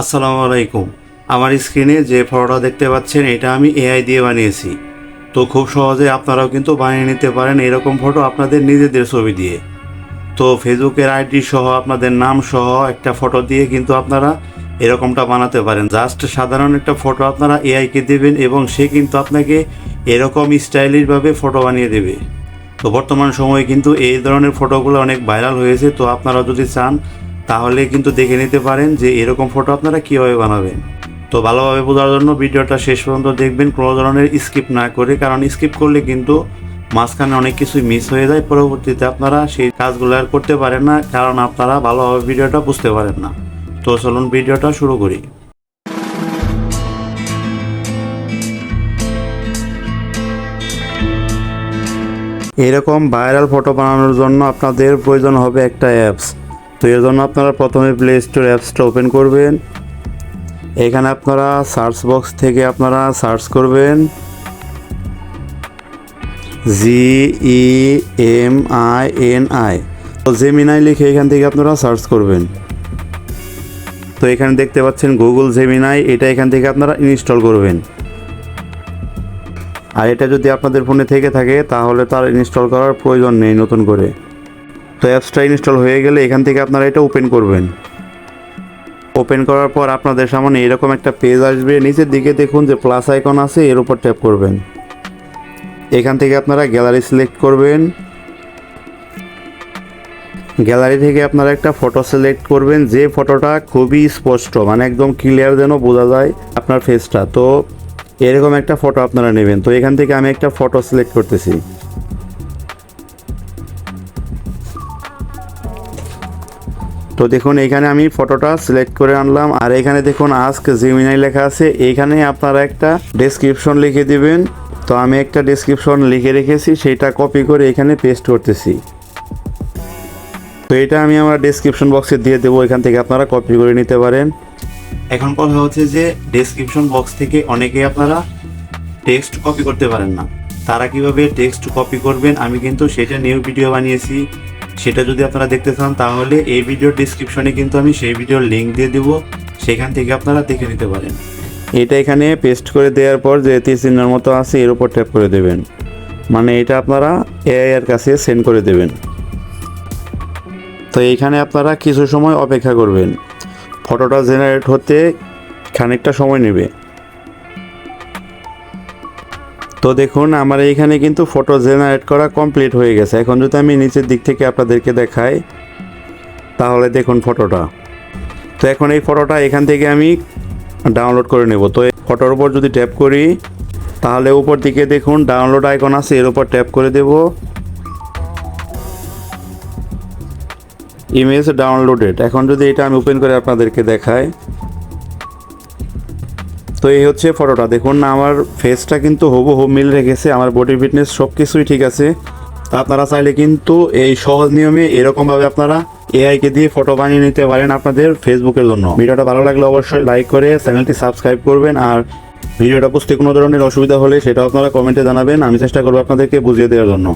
আসসালামু আলাইকুম। আমার স্ক্রিনে যে ফটোটা দেখতে পাচ্ছেন, এটা আমি এআই দিয়ে বানিয়েছি। তো খুব সহজে আপনারাও কিন্তু বানিয়ে নিতে পারেন এরকম ফটো আপনাদের নিজেদের ছবি দিয়ে। তো ফেসবুকের আইডি সহ, আপনাদের নাম সহ একটা ফটো দিয়ে কিন্তু আপনারা এরকমটা বানাতে পারেন। জাস্ট সাধারণ একটা ফটো আপনারা এআইকে দেবেন এবং সে কিন্তু আপনাকে এরকম স্টাইলিশভাবে ফটো বানিয়ে দেবে। তো বর্তমান সময়ে কিন্তু এই ধরনের ফটোগুলো অনেক ভাইরাল হয়েছে। তো আপনারা যদি চান তাহলে কিন্তু দেখে নিতে পারেন যে এরকম ফটো আপনারা কীভাবে বানাবেন। তো ভালোভাবে বোঝার জন্য ভিডিওটা শেষ পর্যন্ত দেখবেন, কোনো ধরনের স্কিপ না করে, কারণ স্কিপ করলে কিন্তু মাঝখানে অনেক কিছুই মিস হয়ে যায়, পরবর্তীতে আপনারা সেই কাজগুলো আর করতে পারেন না, কারণ আপনারা ভালোভাবে ভিডিওটা বুঝতে পারেন না। তো চলুন ভিডিওটা শুরু করি। এরকম ভাইরাল ফটো বানানোর জন্য আপনাদের প্রয়োজন হবে একটা অ্যাপস তো এর জন্য আপনারা প্রথমে প্লে স্টোর অ্যাপসটা ওপেন করবেন। এখানে আপনারা সার্চ বক্স থেকে আপনারা সার্চ করবেন। G E M I N I তো জেমিনাই লিখে এখান থেকে আপনারা সার্চ করবেন। তো এখানে দেখতে পাচ্ছেন গুগল জেমিনাই এটা এখান থেকে আপনারা ইনস্টল করবেন। আর এটা যদি আপনাদের ফোনে থেকে থাকে, তাহলে তার ইনস্টল করার প্রয়োজন নেই নতুন করে। তো অ্যাপসটা ইনস্টল হয়ে গেলে এখান থেকে আপনারা এটা ওপেন করবেন। ওপেন করার পর আপনাদের সামনে এরকম একটা পেজ আসবে। নিচের দিকে দেখুন যে প্লাস আইকন আছে, এর উপর ট্যাপ করবেন। এখান থেকে আপনারা গ্যালারি সিলেক্ট করবেন। গ্যালারি থেকে আপনারা একটা ফটো সিলেক্ট করবেন। যে ফটোটা খুবই স্পষ্ট মানে একদম ক্লিয়ার যেন বোঝা যায় আপনার ফেসটা তো এরকম একটা ফটো আপনারা নেবেন। তো এখান থেকে আমি একটা ফটো সিলেক্ট করতেছি। তো দেখুন, এখানে আমি ফটোটা সিলেক্ট করে আনলাম। আর এখানে দেখুন, আজক জিমিনাই লেখা আছে। এইখানে আপনারা একটা ডেসক্রিপশন লিখে দিবেন। তো আমি একটা ডেসক্রিপশন লিখে রেখেছি, সেটা কপি করে এখানে পেস্ট করতেছি। তো এটা আমি আমার ডেসক্রিপশন বক্সে দিয়ে দেবো। এখান থেকে আপনারা কপি করে নিতে পারেন। এখন কথা হচ্ছে যে ডেসক্রিপশন বক্স থেকে অনেকেই আপনারা টেক্সট কপি করতে পারেন না। তারা কীভাবে টেক্সট কপি করবেন, আমি কিন্তু সেটা নিউ ভিডিও বানিয়েছি। সেটা যদি আপনারা দেখতে চান, তাহলে এই ভিডিওর ডিসক্রিপশনে কিন্তু আমি সেই ভিডিওর লিঙ্ক দিয়ে দেবো। সেখান থেকে আপনারা দেখে নিতে পারেন। এটা এখানে পেস্ট করে দেওয়ার পর যে চিহ্নের মতো আছে, এর উপর ট্যাপ করে দেবেন। মানে এটা আপনারা এআই এর কাছে সেন্ড করে দেবেন। তো এইখানে আপনারা কিছু সময় অপেক্ষা করবেন। ফটোটা জেনারেট হতে খানিকটা সময় নেবে। তো দেখুন, আমার এইখানে কিন্তু ফটো জেনারেট করা কমপ্লিট হয়ে গেছে। এখন যদি আমি নিচের দিক থেকে আপনাদেরকে দেখাই, তাহলে দেখুন ফটোটা তো এখন এই ফটোটা এখান থেকে আমি ডাউনলোড করে নেব। তো ফটোর উপর যদি ট্যাপ করি, তাহলে উপর দিকে দেখুন ডাউনলোড আইকন আছে, এর উপর ট্যাপ করে দেব। ইমেজ ডাউনলোডেড এখন যদি এটা আমি ওপেন করে আপনাদেরকে দেখাই তো এই হচ্ছে ফটোটা। দেখুন না আমার ফেসটা কিন্তু হবু হুব মিল রেখেছে, আমার বডি ফিটনেস সব কিছুই ঠিক আছে। আপনারা চাইলে কিন্তু এই সহজ নিয়মে এরকমভাবে আপনারা এআইকে দিয়ে ফটো বানিয়ে নিতে পারেন আপনাদের ফেসবুকের জন্য। ভিডিওটা ভালো লাগলে অবশ্যই লাইক করে চ্যানেলটি সাবস্ক্রাইব করবেন আর ভিডিওটা বুঝতে কোনো ধরনের অসুবিধা হলে সেটা আপনারা কমেন্টে জানাবেন। আমি চেষ্টা করব আপনাদেরকে বুঝিয়ে দেওয়ার জন্য।